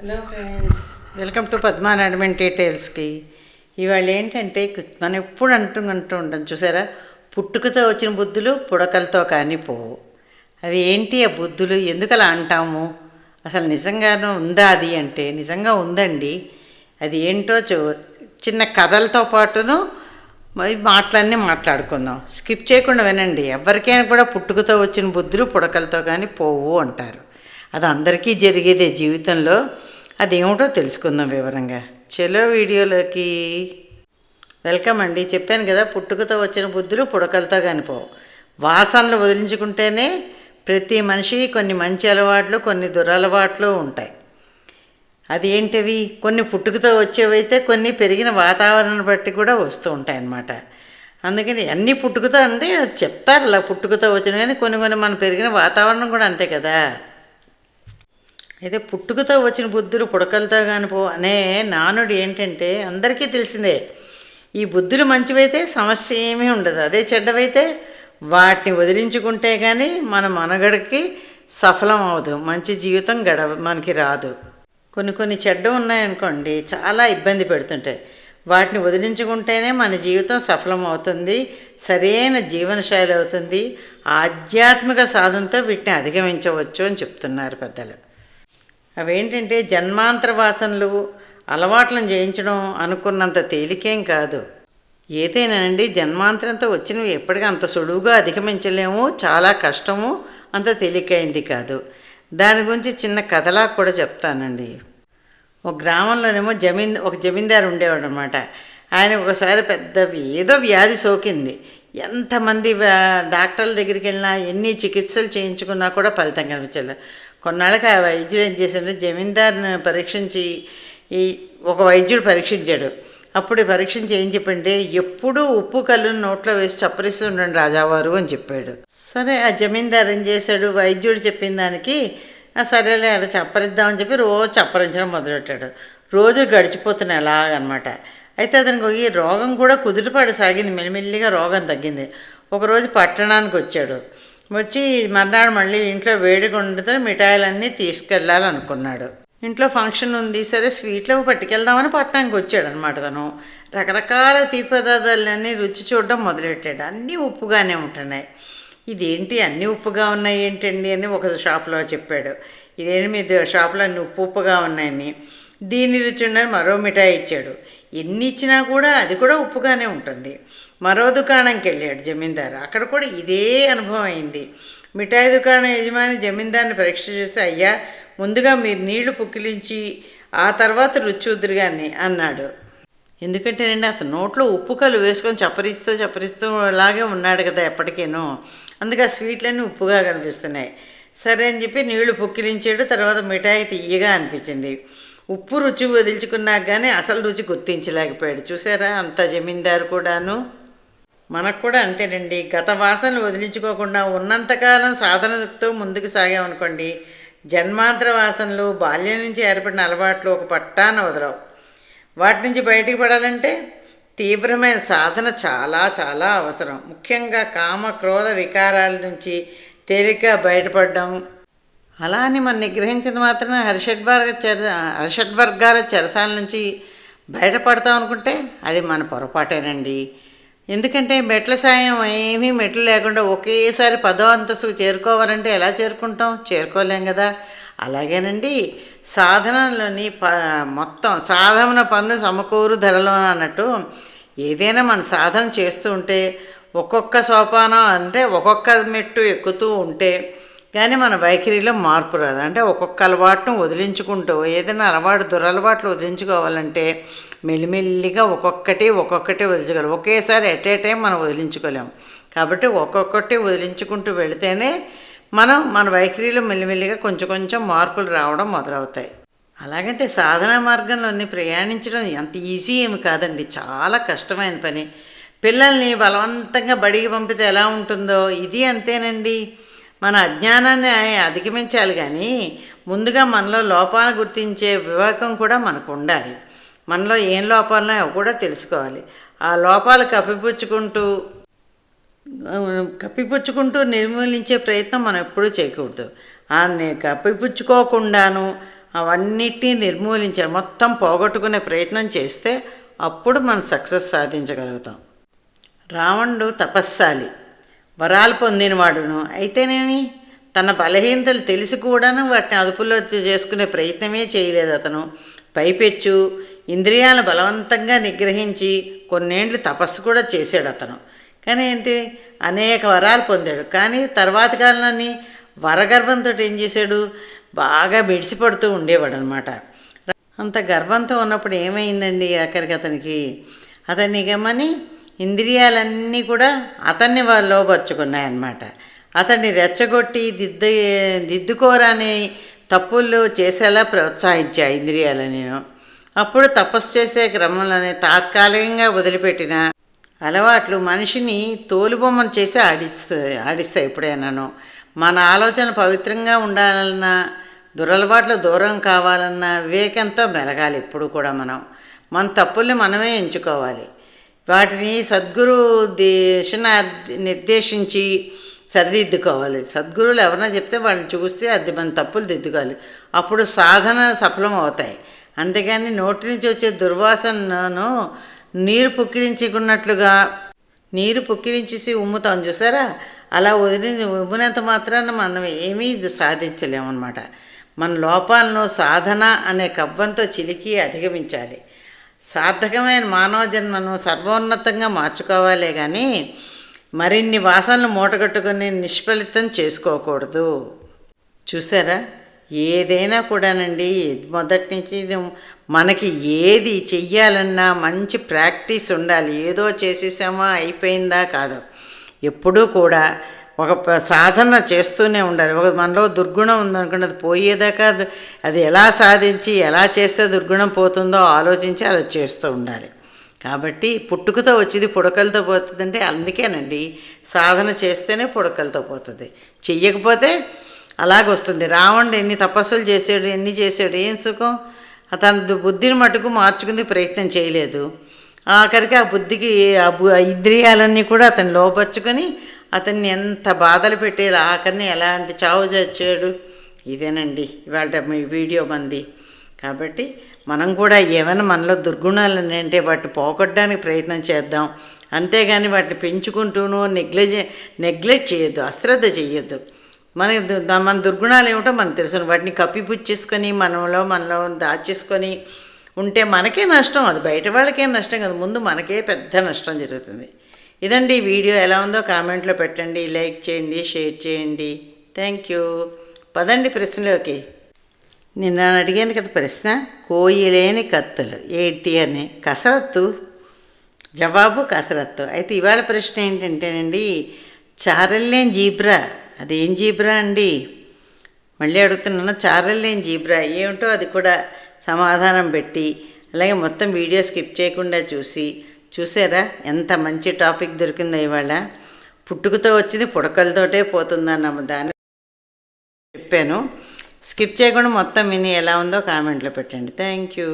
Hello friends welcome to Padma అడ్మెంట్ డీటెయిల్స్కి ఇవాళ ఏంటంటే మనం ఎప్పుడు అంటూ అంటూ ఉంటాం చూసారా? పుట్టుకతో వచ్చిన బుద్ధులు పుడకలతో కానీ పోవు అవి ఏంటి ఆ బుద్ధులు? ఎందుకు అలా అంటాము? అసలు నిజంగానూ ఉందా అది అంటే నిజంగా ఉందండి. అది ఏంటో చూ చిన్న కథలతో పాటును మరి మాటలన్నీ మాట్లాడుకుందాం. స్కిప్ చేయకుండా వినండి. ఎవరికైనా కూడా పుట్టుకతో వచ్చిన బుద్ధులు పుడకలతో కానీ పోవు అంటారు. అది అందరికీ జరిగేదే జీవితంలో. అదేమిటో తెలుసుకుందాం వివరంగా. చలో వీడియోలోకి వెల్కమ్ అండి. చెప్పాను కదా పుట్టుకతో వచ్చిన బుద్ధులు పుడకలతో కానిపోవు. వాసనలు వదిలించుకుంటేనే ప్రతి మనిషి కొన్ని మంచి అలవాట్లు కొన్ని దురలవాట్లు ఉంటాయి. అది ఏంటివి కొన్ని పుట్టుకతో వచ్చేవైతే కొన్ని పెరిగిన వాతావరణం బట్టి కూడా వస్తూ ఉంటాయి అన్నమాట అందుకని అన్ని పుట్టుకతో అంటే అది చెప్తారు అలా పుట్టుకతో వచ్చిన కానీ కొన్ని కొన్ని మనం పెరిగిన వాతావరణం కూడా అంతే కదా. అయితే పుట్టుకతో వచ్చిన బుద్ధులు పుడకలతో కానిపో అనే నానుడు ఏంటంటే అందరికీ తెలిసిందే. ఈ బుద్ధులు మంచివైతే సమస్య ఏమీ ఉండదు. అదే చెడ్డవైతే వాటిని వదిలించుకుంటే కానీ మన మనగడకి సఫలం అవ్వదు మంచి జీవితం గడవ మనకి రాదు. కొన్ని కొన్ని చెడ్డ ఉన్నాయనుకోండి చాలా ఇబ్బంది పెడుతుంటాయి. వాటిని వదిలించుకుంటేనే మన జీవితం సఫలం అవుతుంది సరైన జీవనశైలి అవుతుంది ఆధ్యాత్మిక సాధనతో వీటిని అధిగమించవచ్చు అని చెప్తున్నారు పెద్దలు. అవేంటంటే జన్మాంతర వాసనలు అలవాట్లను జయించడం అనుకున్నంత తేలికేం కాదు. ఏదైనానండి జన్మాంతరంతో వచ్చినవి ఎప్పటికీ అంత సులువుగా అధిగమించలేము చాలా కష్టము అంత తేలికైంది కాదు. దాని గురించి చిన్న కథలా కూడా చెప్తానండి. ఒక గ్రామంలోనేమో జమీన్ ఒక జమీందారు ఉండేవాడు అనమాట ఆయన ఒకసారి పెద్ద ఏదో వ్యాధి సోకింది. ఎంతమంది డాక్టర్ల దగ్గరికి వెళ్ళినా ఎన్ని చికిత్సలు చేయించుకున్నా కూడా ఫలితం కనిపించలేదు. కొన్నాళ్ళకి ఆ వైద్యుడు ఏం చేశాడు జమీందారుని పరీక్షించి ఈ ఒక వైద్యుడు పరీక్షించాడు. అప్పుడు పరీక్షించి ఏం చెప్పంటే ఎప్పుడూ ఉప్పు కళ్ళుని నోట్లో వేసి చప్పరిస్తూ ఉండండి రాజావారు అని చెప్పాడు. సరే ఆ జమీందారు ఏం చేశాడు? వైద్యుడు చెప్పిన దానికి సరేలే అలా చప్పరిద్దామని చెప్పి రోజు చప్పరించడం మొదలెట్టాడు రోజు గడిచిపోతున్నాయి అలాగనమాట అయితే అతనికి ఈ రోగం కూడా కుదుటపడి సాగింది. మెల్లిమెల్లిగా రోగం తగ్గింది. ఒకరోజు పట్టణానికి వచ్చాడు. వచ్చి మర్నాడు మళ్ళీ ఇంట్లో వేడిగా ఉండతో మిఠాయిలన్నీ తీసుకెళ్ళాలనుకున్నాడు ఇంట్లో ఫంక్షన్ ఉంది సరే స్వీట్లు పట్టుకెళ్దామని పట్టణానికి వచ్చాడు అనమాట తను. రకరకాల తీపి పదార్థాలన్నీ రుచి చూడడం మొదలెట్టాడు. అన్నీ ఉప్పుగానే ఉంటున్నాయి. ఇదేంటి అన్నీ ఉప్పుగా ఉన్నాయి ఏంటండి అని ఒక షాప్లో చెప్పాడు. ఇదేంటి మీ షాప్లో అన్ని ఉప్పు ఉప్పుగా ఉన్నాయని. దీని రుచి ఉండని మరో మిఠాయి ఇచ్చాడు. ఎన్ని ఇచ్చినా కూడా అది కూడా ఉప్పుగానే ఉంటుంది. మరో దుకాణంకి వెళ్ళాడు జమీందారు. అక్కడ కూడా ఇదే అనుభవం అయింది. మిఠాయి దుకాణం యజమాని జమీందారుని పరీక్ష చేసి అయ్యా ముందుగా మీరు నీళ్ళు పుక్కిలించి ఆ తర్వాత రుచి చూదురుగాని అన్నాడు. నేను అతను నోట్లో ఉప్పు కలు వేసుకొని చప్పరిస్తూ చప్పరిస్తూ అలాగే ఉన్నాడు కదా ఎప్పటికేనో. అందుకే ఆ స్వీట్లన్నీ ఉప్పుగా కనిపిస్తున్నాయి. సరే అని చెప్పి నీళ్ళు పుక్కిలించాడు. తర్వాత మిఠాయి తీయగా అనిపించింది. ఉప్పు రుచి వదిల్చుకున్నాక కానీ అసలు రుచి గుర్తించలేకపోయాడు. చూసారా అంత జమీందారు కూడాను? మనకు కూడా అంతేనండి. గత వాసనలు వదిలించుకోకుండా ఉన్నంతకాలం సాధనతో ముందుకు సాగామనుకోండి జన్మాంతర వాసనలు బాల్యం నుంచి ఏర్పడిన అలవాట్లు ఒక పట్టాన వదలవు. వాటి నుంచి బయటికి పడాలంటే తీవ్రమైన సాధన చాలా చాలా అవసరం. ముఖ్యంగా కామ క్రోధ వికారాల నుంచి తేలిక బయటపడడం. అలా అని మనం నిగ్రహించిన మాత్రమే హర్షడ్వర్గ చెర హర్షడ్వర్గాల చెరసాల నుంచి బయటపడతాం అనుకుంటే అది మన పొరపాటేనండి. ఎందుకంటే మెట్ల సాయం ఏమీ మెట్లు లేకుండా ఒకేసారి పదో అంతస్తుకు చేరుకోవాలంటే ఎలా చేరుకుంటాం? చేరుకోలేం కదా. అలాగేనండి. సాధనలోని ప మొత్తం సాధన పన్ను సమకూరు ధరలో అన్నట్టు ఏదైనా మన సాధన చేస్తూ ఉంటే ఒక్కొక్క సోపానం అంటే ఒక్కొక్క మెట్టు ఎక్కుతూ ఉంటే కానీ మన వైఖరిలో మార్పు రాదు. అంటే ఒక్కొక్క అలవాటును వదిలించుకుంటూ ఏదైనా అలవాటు దురలవాట్లు వదిలించుకోవాలంటే మెల్లిమెల్లిగా ఒక్కొక్కటి ఒక్కొక్కటి వదిలించుకోవాలి. ఒకేసారి ఎట్ ఏ టైం మనం వదిలించుకోలేము. కాబట్టి ఒక్కొక్కటి వదిలించుకుంటూ వెళితేనే మనం మన వైఖరిలో మెల్లిమెల్లిగా కొంచెం కొంచెం మార్పులు రావడం మొదలవుతాయి. అలాగంటే సాధన మార్గంలోని ప్రయాణించడం ఎంత ఈజీ ఏమి కాదండి. చాలా కష్టమైన పని. పిల్లల్ని బలవంతంగా బడికి పంపితే ఎలా ఉంటుందో? ఇది అంతేనండి. మన అజ్ఞానాన్ని అధిగమించాలి కానీ ముందుగా మనలో లోపాలను గుర్తించే వివేకం కూడా మనకు ఉండాలి. మనలో ఏం లోపాలున్నాయో కూడా తెలుసుకోవాలి. ఆ లోపాలు కప్పిపుచ్చుకుంటూ కప్పిపుచ్చుకుంటూ నిర్మూలించే ప్రయత్నం మనం ఎప్పుడూ చేయకూడదు. ఆ కప్పిపుచ్చుకోకుండాను అవన్నిటినీ నిర్మూలించాలి. మొత్తం పోగొట్టుకునే ప్రయత్నం చేస్తే అప్పుడు మనం సక్సెస్ సాధించగలుగుతాం. రావణుడు తపస్సాలి వరాలు పొందినవాడును. అయితేనేమి? తన బలహీనతలు తెలిసి కూడాను వాటిని అదుపులో చేసుకునే ప్రయత్నమే చేయలేదు అతను. పైపెచ్చు ఇంద్రియాలను బలవంతంగా నిగ్రహించి కొన్నేండ్లు తపస్సు కూడా చేశాడు అతను. కానీ ఏంటి? అనేక వరాలు పొందాడు. కానీ తర్వాత కాలంలోని వరగర్భంతో ఏం చేశాడు? బాగా మిడిసిపడుతూ ఉండేవాడు అనమాట అంత గర్వంతో ఉన్నప్పుడు ఏమైందండి ఆఖరికి అతనికి? అతన్ని గమని ఇంద్రియాలన్నీ కూడా అతన్ని లోపరుచుకున్నాయన్నమాట అతన్ని రెచ్చగొట్టి దిద్దు దిద్దుకోరాని తప్పులు చేసేలా ప్రోత్సహించా ఇంద్రియాలని. నేను అప్పుడు తపస్సు చేసే క్రమంలోనే తాత్కాలికంగా వదిలిపెట్టిన అలవాట్లు మనిషిని తోలుబొమ్మను చేసి ఆడిస్తాయి ఆడిస్తాయి ఎప్పుడైనాను. మన ఆలోచన పవిత్రంగా ఉండాలన్నా దురలవాట్లు దూరం కావాలన్నా వివేకంతో మెలగాలి ఇప్పుడు కూడా మనం. మన తప్పుల్ని మనమే ఎంచుకోవాలి. వాటిని సద్గురు దేశన నిర్దేశించి సరిదిద్దుకోవాలి. సద్గురువులు ఎవరైనా చెప్తే వాళ్ళని చూస్తే అది మన తప్పులు దిద్దుకోవాలి. అప్పుడు సాధన సఫలం అవుతాయి అంతేగాని నోటి నుంచి వచ్చే దుర్వాసనను నీరు పుక్కిరించుకున్నట్లుగా నీరు పుక్కిరించేసి ఉమ్ముతాం చూసారా? అలా వదిలి ఉమ్మినంత మాత్రాన మనం ఏమీ సాధించలేమన్నమాట. మన లోపాలను సాధన అనే కవ్వంతో చిలికి అధిగమించాలి. సార్థకమైన మానవ జన్మను సర్వోన్నతంగా మార్చుకోవాలే కానీ మరిన్ని వాసనలు మూటగట్టుకుని నిష్ఫలితం చేసుకోకూడదు. చూసారా? ఏదైనా కూడానండి మొదటి నుంచి మనకి ఏది చెయ్యాలన్నా మంచి ప్రాక్టీస్ ఉండాలి. ఏదో చేసేసామా అయిపోయిందా కాదు. ఎప్పుడూ కూడా ఒక సాధన చేస్తూనే ఉండాలి. ఒక మనలో దుర్గుణం ఉందనుకోండి అది పోయేదాకా అది- అది ఎలా సాధించి ఎలా చేస్తే దుర్గుణం పోతుందో ఆలోచించి అలా చేస్తూ ఉండాలి. కాబట్టి పుట్టుకతో వచ్చేది పుడకలతో పోతుందంటే అందుకేనండి. సాధన చేస్తేనే పుడకలతో పోతుంది. చెయ్యకపోతే అలాగొస్తుంది. రావణుడు ఎన్ని తపస్సులు చేసాడు ఎన్ని చేసాడు ఏం సుఖం? తన బుద్ధిని మటుకు మార్చుకుంది ప్రయత్నం చేయలేదు. ఆఖరికి ఆ బుద్ధికి ఆ బు ఆ ఇంద్రియాలన్నీ కూడా అతను లోపరుచుకొని అతన్ని ఎంత బాధలు పెట్టేలా ఆఖరిని ఎలాంటి చావు చచ్చాడు ఇదేనండి ఇవాళ మీ వీడియో మంది. కాబట్టి మనం కూడా ఏమైనా మనలో దుర్గుణాలు అంటే వాటిని పోగొట్టడానికి ప్రయత్నం చేద్దాం. అంతేగాని వాటిని పెంచుకుంటూను నెగ్లెజ్ నెగ్లెక్ట్ చేయొద్దు అశ్రద్ధ చేయొద్దు. మనకి దు- మన దుర్గుణాలు ఏమిటో మనకు తెలుసు. వాటిని కప్పిపుచ్చేసుకొని మనలో మనలో దాచేసుకొని ఉంటే మనకే నష్టం అది బయట వాళ్ళకేం నష్టం కాదు. ముందు మనకే పెద్ద నష్టం జరుగుతుంది. ఇదండి వీడియో. ఎలా ఉందో కామెంట్లో పెట్టండి. లైక్ చేయండి షేర్ చేయండి. థ్యాంక్ యూ పదండి ప్రశ్నలోకి. నిన్న అడిగాను కదా ప్రశ్న. కోయిలేని కత్తులు. ఏంటి అని కసరత్తు. జవాబు కసరత్తు. అయితే ఇవాళ ప్రశ్న ఏంటంటేనండి చారల్లేని జీబ్రా. అదేం జీబ్రా అండి? మళ్ళీ అడుగుతున్నాను చారల్లేని జీబ్రా. ఏమిటో అది కూడా సమాధానం పెట్టి అలాగే మొత్తం వీడియో స్కిప్ చేయకుండా చూసి చూసారా? ఎంత మంచి టాపిక్ దొరికిందో ఇవాళ. పుట్టుకతో వచ్చింది పుడకలతోటే పోతుందన్న దాన్ని చెప్పాను. స్కిప్ చేయకుండా మొత్తం విని ఎలా ఉందో కామెంట్లో పెట్టండి. Thank you.